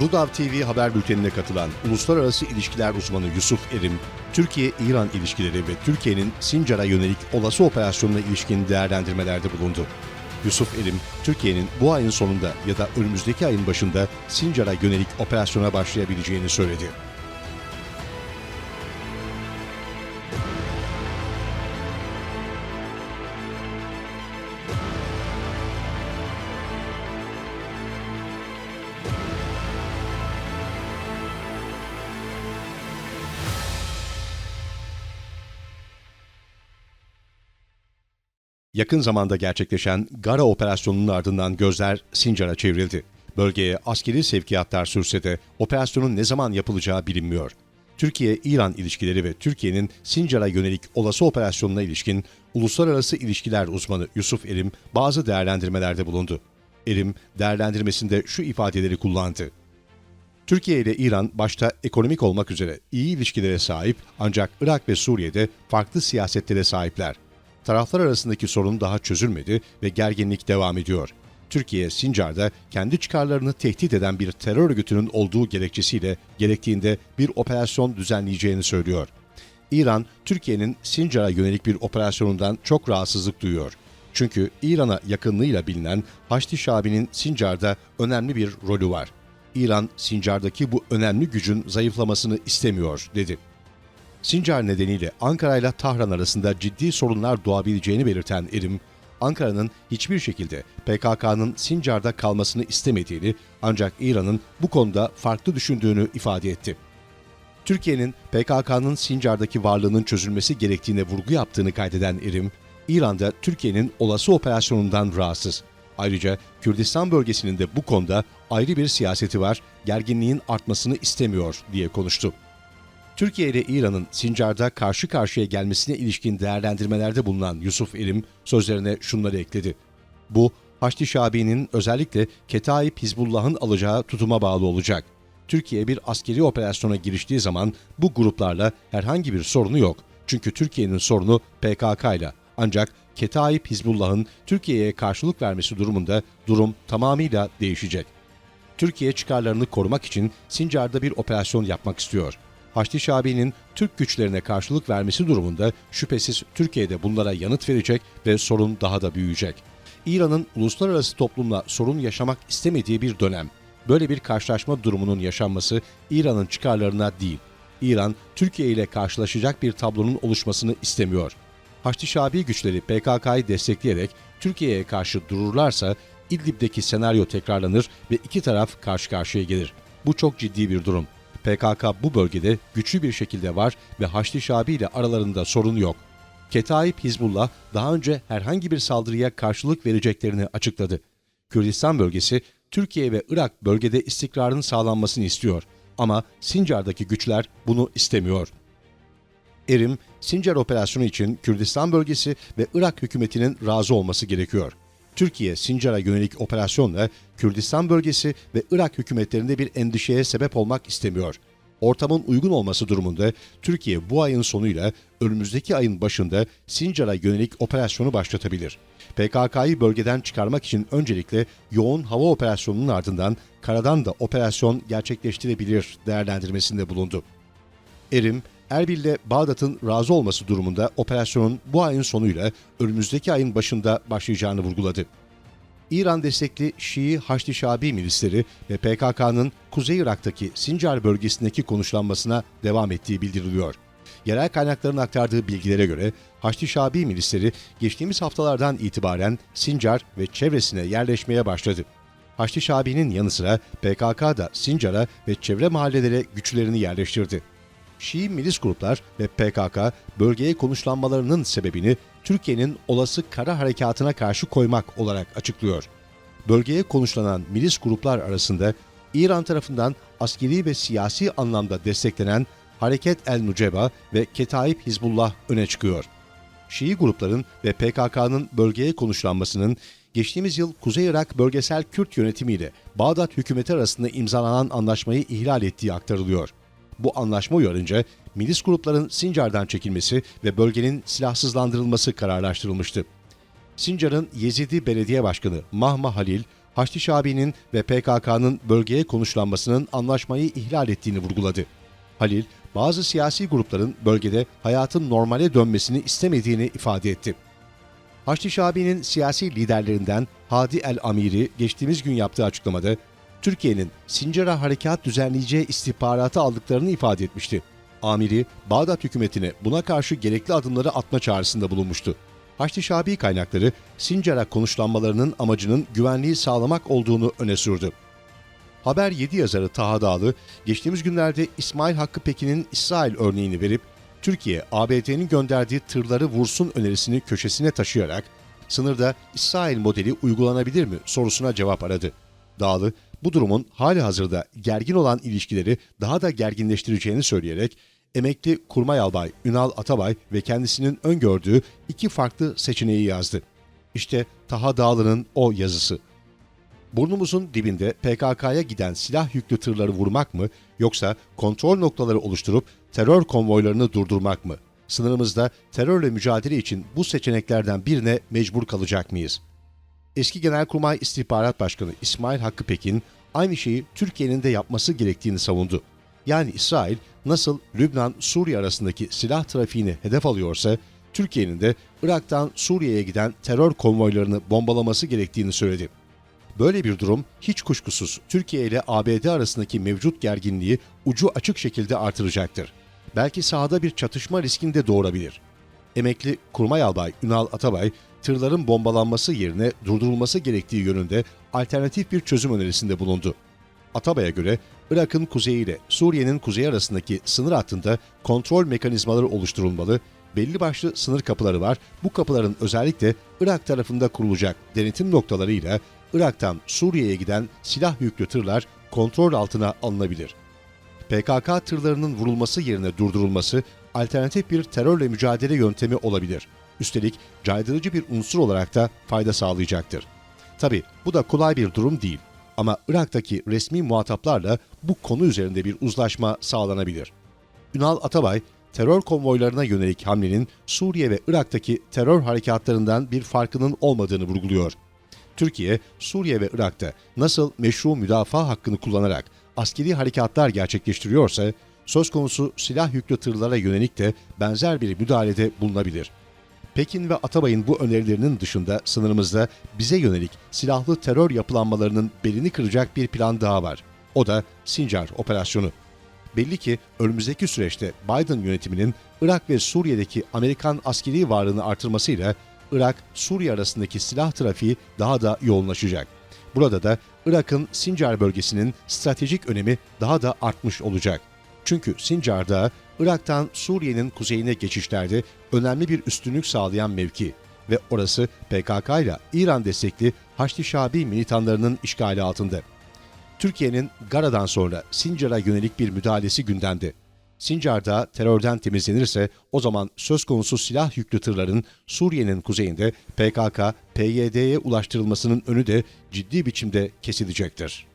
Rudav TV haber bültenine katılan uluslararası ilişkiler uzmanı Yusuf Erim, Türkiye-İran ilişkileri ve Türkiye'nin Sincar'a yönelik olası operasyonuna ilişkin değerlendirmelerde bulundu. Yusuf Erim, Türkiye'nin bu ayın sonunda ya da önümüzdeki ayın başında Sincar'a yönelik operasyona başlayabileceğini söyledi. Yakın zamanda gerçekleşen Gara operasyonunun ardından gözler Sincar'a çevrildi. Bölgeye askeri sevkiyatlar sürse de operasyonun ne zaman yapılacağı bilinmiyor. Türkiye-İran ilişkileri ve Türkiye'nin Sincar'a yönelik olası operasyonuna ilişkin uluslararası ilişkiler uzmanı Yusuf Erim bazı değerlendirmelerde bulundu. Erim değerlendirmesinde şu ifadeleri kullandı. Türkiye ile İran başta ekonomik olmak üzere iyi ilişkilere sahip ancak Irak ve Suriye'de farklı siyasetlere sahipler. Taraflar arasındaki sorun daha çözülmedi ve gerginlik devam ediyor. Türkiye, Sincar'da kendi çıkarlarını tehdit eden bir terör örgütünün olduğu gerekçesiyle gerektiğinde bir operasyon düzenleyeceğini söylüyor. İran, Türkiye'nin Sincar'a yönelik bir operasyonundan çok rahatsızlık duyuyor. Çünkü İran'a yakınlığıyla bilinen Haçlı Şabi'nin Sincar'da önemli bir rolü var. İran, Sincar'daki bu önemli gücün zayıflamasını istemiyor, dedi. Sincar nedeniyle Ankara ile Tahran arasında ciddi sorunlar doğabileceğini belirten Erim, Ankara'nın hiçbir şekilde PKK'nın Sincar'da kalmasını istemediğini ancak İran'ın bu konuda farklı düşündüğünü ifade etti. Türkiye'nin PKK'nın Sincar'daki varlığının çözülmesi gerektiğine vurgu yaptığını kaydeden Erim, İran'da Türkiye'nin olası operasyonundan rahatsız. Ayrıca Kürdistan bölgesinin de bu konuda ayrı bir siyaseti var, gerginliğin artmasını istemiyor diye konuştu. Türkiye ile İran'ın Sincar'da karşı karşıya gelmesine ilişkin değerlendirmelerde bulunan Yusuf Erim sözlerine şunları ekledi. Bu, Haçlı Şabi'nin özellikle Ketaib Hizbullah'ın alacağı tutuma bağlı olacak. Türkiye bir askeri operasyona giriştiği zaman bu gruplarla herhangi bir sorunu yok. Çünkü Türkiye'nin sorunu PKK ile. Ancak Ketaib Hizbullah'ın Türkiye'ye karşılık vermesi durumunda durum tamamıyla değişecek. Türkiye çıkarlarını korumak için Sincar'da bir operasyon yapmak istiyor. Haçlı Şabi'nin Türk güçlerine karşılık vermesi durumunda şüphesiz Türkiye'de bunlara yanıt verecek ve sorun daha da büyüyecek. İran'ın uluslararası toplumla sorun yaşamak istemediği bir dönem. Böyle bir karşılaşma durumunun yaşanması İran'ın çıkarlarına değil. İran, Türkiye ile karşılaşacak bir tablonun oluşmasını istemiyor. Haçlı Şabi güçleri PKK'yı destekleyerek Türkiye'ye karşı dururlarsa İdlib'deki senaryo tekrarlanır ve iki taraf karşı karşıya gelir. Bu çok ciddi bir durum. PKK bu bölgede güçlü bir şekilde var ve Haçlı Şabi ile aralarında sorun yok. Ketaib Hizbullah daha önce herhangi bir saldırıya karşılık vereceklerini açıkladı. Kürdistan bölgesi Türkiye ve Irak bölgede istikrarın sağlanmasını istiyor ama Sincar'daki güçler bunu istemiyor. Erim, Sincar operasyonu için Kürdistan bölgesi ve Irak hükümetinin razı olması gerekiyor. Türkiye, Sincar'a yönelik operasyonla Kürdistan bölgesi ve Irak hükümetlerinde bir endişeye sebep olmak istemiyor. Ortamın uygun olması durumunda Türkiye bu ayın sonuyla önümüzdeki ayın başında Sincar'a yönelik operasyonu başlatabilir. PKK'yı bölgeden çıkarmak için öncelikle yoğun hava operasyonunun ardından karadan da operasyon gerçekleştirebilir değerlendirmesinde bulundu. Erim, Erbil ile Bağdat'ın razı olması durumunda operasyonun bu ayın sonuyla önümüzdeki ayın başında başlayacağını vurguladı. İran destekli Şii Haçlı Şabi milisleri ve PKK'nın Kuzey Irak'taki Sincar bölgesindeki konuşlanmasına devam ettiği bildiriliyor. Yerel kaynakların aktardığı bilgilere göre Haçlı Şabi milisleri geçtiğimiz haftalardan itibaren Sincar ve çevresine yerleşmeye başladı. Haçlı Şabi'nin yanı sıra PKK da Sincar'a ve çevre mahallelere güçlerini yerleştirdi. Şii milis gruplar ve PKK bölgeye konuşlanmalarının sebebini Türkiye'nin olası kara harekatına karşı koymak olarak açıklıyor. Bölgeye konuşlanan milis gruplar arasında İran tarafından askeri ve siyasi anlamda desteklenen Hareket el Nuceba ve Ketaib Hizbullah öne çıkıyor. Şii grupların ve PKK'nın bölgeye konuşlanmasının geçtiğimiz yıl Kuzey Irak Bölgesel Kürt Yönetimi ile Bağdat hükümeti arasında imzalanan anlaşmayı ihlal ettiği aktarılıyor. Bu anlaşma uyarınca milis grupların Sincar'dan çekilmesi ve bölgenin silahsızlandırılması kararlaştırılmıştı. Sincar'ın Yezidi Belediye Başkanı Mahma Halil, Haçlı Şabi'nin ve PKK'nın bölgeye konuşlanmasının anlaşmayı ihlal ettiğini vurguladı. Halil, bazı siyasi grupların bölgede hayatın normale dönmesini istemediğini ifade etti. Haçlı Şabi'nin siyasi liderlerinden Hadi El Amiri geçtiğimiz gün yaptığı açıklamada Türkiye'nin Sincar'a harekat düzenleyeceği istihbaratı aldıklarını ifade etmişti. Amiri, Bağdat hükümetine buna karşı gerekli adımları atma çağrısında bulunmuştu. Haçlı Şabi kaynakları Sincar'a konuşlanmalarının amacının güvenliği sağlamak olduğunu öne sürdü. Haber 7 yazarı Taha Dağlı, geçtiğimiz günlerde İsmail Hakkı Pekin'in İsrail örneğini verip, Türkiye, ABD'nin gönderdiği tırları vursun önerisini köşesine taşıyarak, sınırda İsrail modeli uygulanabilir mi sorusuna cevap aradı. Dağlı, bu durumun hali hazırda gergin olan ilişkileri daha da gerginleştireceğini söyleyerek, emekli kurmay albay Ünal Atabay ve kendisinin öngördüğü iki farklı seçeneği yazdı. İşte Taha Dağlı'nın o yazısı. Burnumuzun dibinde PKK'ya giden silah yüklü tırları vurmak mı yoksa kontrol noktaları oluşturup terör konvoylarını durdurmak mı? Sınırımızda terörle mücadele için bu seçeneklerden birine mecbur kalacak mıyız? Eski Genelkurmay İstihbarat Başkanı İsmail Hakkı Pekin aynı şeyi Türkiye'nin de yapması gerektiğini savundu. Yani İsrail nasıl Lübnan-Suriye arasındaki silah trafiğini hedef alıyorsa Türkiye'nin de Irak'tan Suriye'ye giden terör konvoylarını bombalaması gerektiğini söyledi. Böyle bir durum hiç kuşkusuz Türkiye ile ABD arasındaki mevcut gerginliği ucu açık şekilde artıracaktır. Belki sahada bir çatışma riskini de doğurabilir. Emekli Kurmay Albay Ünal Atabay, tırların bombalanması yerine durdurulması gerektiği yönünde alternatif bir çözüm önerisinde bulundu. Atabay'a göre Irak'ın kuzeyi ile Suriye'nin kuzeyi arasındaki sınır hattında kontrol mekanizmaları oluşturulmalı, belli başlı sınır kapıları var. Bu kapıların özellikle Irak tarafında kurulacak denetim noktalarıyla Irak'tan Suriye'ye giden silah yüklü tırlar kontrol altına alınabilir. PKK tırlarının vurulması yerine durdurulması alternatif bir terörle mücadele yöntemi olabilir. Üstelik caydırıcı bir unsur olarak da fayda sağlayacaktır. Tabi bu da kolay bir durum değil ama Irak'taki resmi muhataplarla bu konu üzerinde bir uzlaşma sağlanabilir. Ünal Atabay, terör konvoylarına yönelik hamlenin Suriye ve Irak'taki terör harekatlarından bir farkının olmadığını vurguluyor. Türkiye, Suriye ve Irak'ta nasıl meşru müdafaa hakkını kullanarak askeri harekatlar gerçekleştiriyorsa, söz konusu silah yüklü tırlara yönelik de benzer bir müdahalede bulunabilir. Pekin ve Atabay'ın bu önerilerinin dışında sınırımızda bize yönelik silahlı terör yapılanmalarının belini kıracak bir plan daha var. O da Sincar operasyonu. Belli ki önümüzdeki süreçte Biden yönetiminin Irak ve Suriye'deki Amerikan askeri varlığını artırmasıyla Irak-Suriye arasındaki silah trafiği daha da yoğunlaşacak. Burada da Irak'ın Sincar bölgesinin stratejik önemi daha da artmış olacak. Çünkü Sincar Dağı, Irak'tan Suriye'nin kuzeyine geçişlerde önemli bir üstünlük sağlayan mevki ve orası PKK ile İran destekli Haçlı Şabi militanlarının işgali altında. Türkiye'nin Gara'dan sonra Sincar'a yönelik bir müdahalesi gündemde. Sincar'da terörden temizlenirse o zaman söz konusu silah yüklü tırların Suriye'nin kuzeyinde PKK, PYD'ye ulaştırılmasının önü de ciddi biçimde kesilecektir.